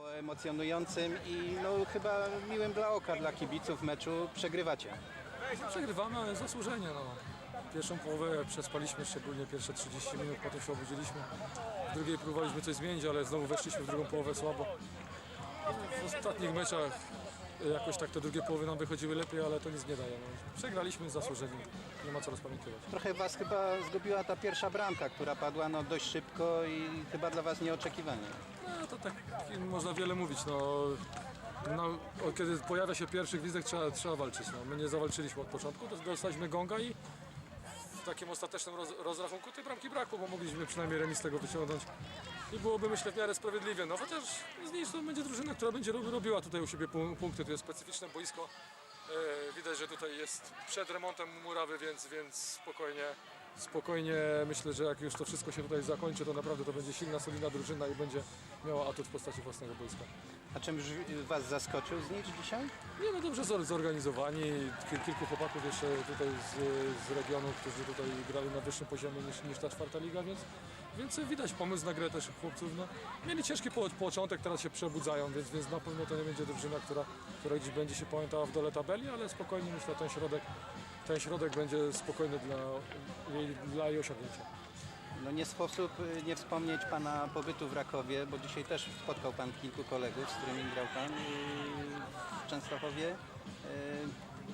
Po emocjonującym i no chyba miłym dla oka, dla kibiców meczu przegrywacie. Przegrywamy, ale zasłużenie. No. Pierwszą połowę przespaliśmy, szczególnie pierwsze 30 minut, potem się obudziliśmy. W drugiej próbowaliśmy coś zmienić, ale znowu weszliśmy w drugą połowę słabo. W ostatnich meczach jakoś tak te drugie połowy nam wychodziły lepiej, ale to nic nie daje. No. Przegraliśmy zasłużenie, nie ma co rozpamiętywać. Trochę was chyba zgubiła ta pierwsza bramka, która padła no dość szybko i chyba dla was nieoczekiwanie. No to tak można wiele mówić. No, no, kiedy pojawia się pierwszy gwizdek trzeba, trzeba walczyć. No. My nie zawalczyliśmy od początku, to dostaliśmy gonga i takim ostatecznym roz, rozrachunku tej bramki brakło, bo mogliśmy przynajmniej remis tego wyciągnąć. I byłoby myślę w miarę sprawiedliwie. No chociaż z niej to będzie drużyna, która będzie rob- robiła tutaj u siebie pu- punkty. To jest specyficzne boisko. E, widać, że tutaj jest przed remontem murawy, więc, więc spokojnie, spokojnie myślę, że jak już to wszystko się tutaj zakończy, to naprawdę to będzie silna, solidna drużyna i będzie miała atut w postaci własnego boiska. A czymś was zaskoczył z nic dzisiaj? Nie no dobrze zor- zorganizowani, Ki- kilku chłopaków jeszcze tutaj z, z regionu, którzy tutaj grali na wyższym poziomie niż, niż ta czwarta liga, więc, więc widać pomysł na grę też chłopców. No, mieli ciężki po, początek, teraz się przebudzają, więc, więc na pewno to nie będzie drużyna, która, która gdzieś będzie się pamiętała w dole tabeli, ale spokojnie myślę, ten środek, ten środek będzie spokojny dla dla osiągnięcia. No nie sposób y, nie wspomnieć pana pobytu w Rakowie, bo dzisiaj też spotkał pan kilku kolegów, z którymi grał pan y, w Częstochowie.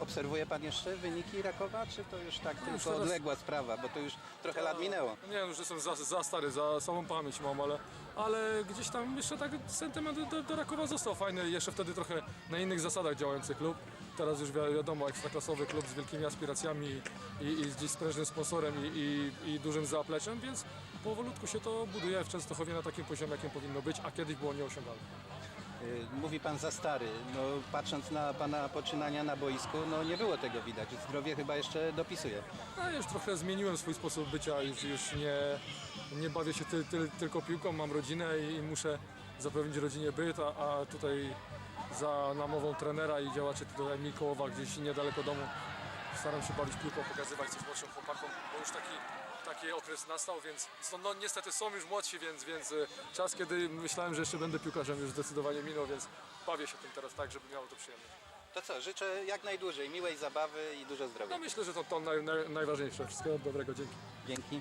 Obserwuje pan jeszcze wyniki Rakowa, czy to już tak już tylko teraz- odległa sprawa, bo to już trochę lat minęło. Nie, już jestem za, za stary, za samą pamięć mam, ale, ale gdzieś tam jeszcze tak sentyment do, do Rakowa został fajny. Jeszcze wtedy trochę na innych zasadach działający klub. Teraz już wi- wiadomo, ekstraklasowy klub z wielkimi aspiracjami i, i gdzieś z prężnym sponsorem i, i, i dużym zapleczem, więc powolutku się to buduje w Częstochowie na takim poziomie, jakim powinno być, a kiedyś było nieosiągalne. Y, Mówi pan za stary. No, patrząc na pana poczynania na boisku, no nie było tego widać. Zdrowie chyba jeszcze dopisuje. No, już trochę zmieniłem swój sposób bycia, już, już nie, nie bawię się ty, ty, tylko piłką, mam rodzinę i, muszę zapewnić rodzinie byt, a, a tutaj za namową trenera i działaczy tutaj Mikołowa gdzieś niedaleko domu staram się bawić piłką, pokazywać coś młodszym chłopakom, bo już taki, taki okres nastał, więc no, no, niestety są już młodsi, więc, więc y, czas, kiedy myślałem, że jeszcze będę piłkarzem już zdecydowanie minął, więc bawię się tym teraz tak, żeby miało to przyjemność. To co, życzę jak najdłużej miłej zabawy i dużo zdrowia. No myślę, że to, to naj, naj, najważniejsze. Wszystkiego dobrego, dzięki. Dzięki.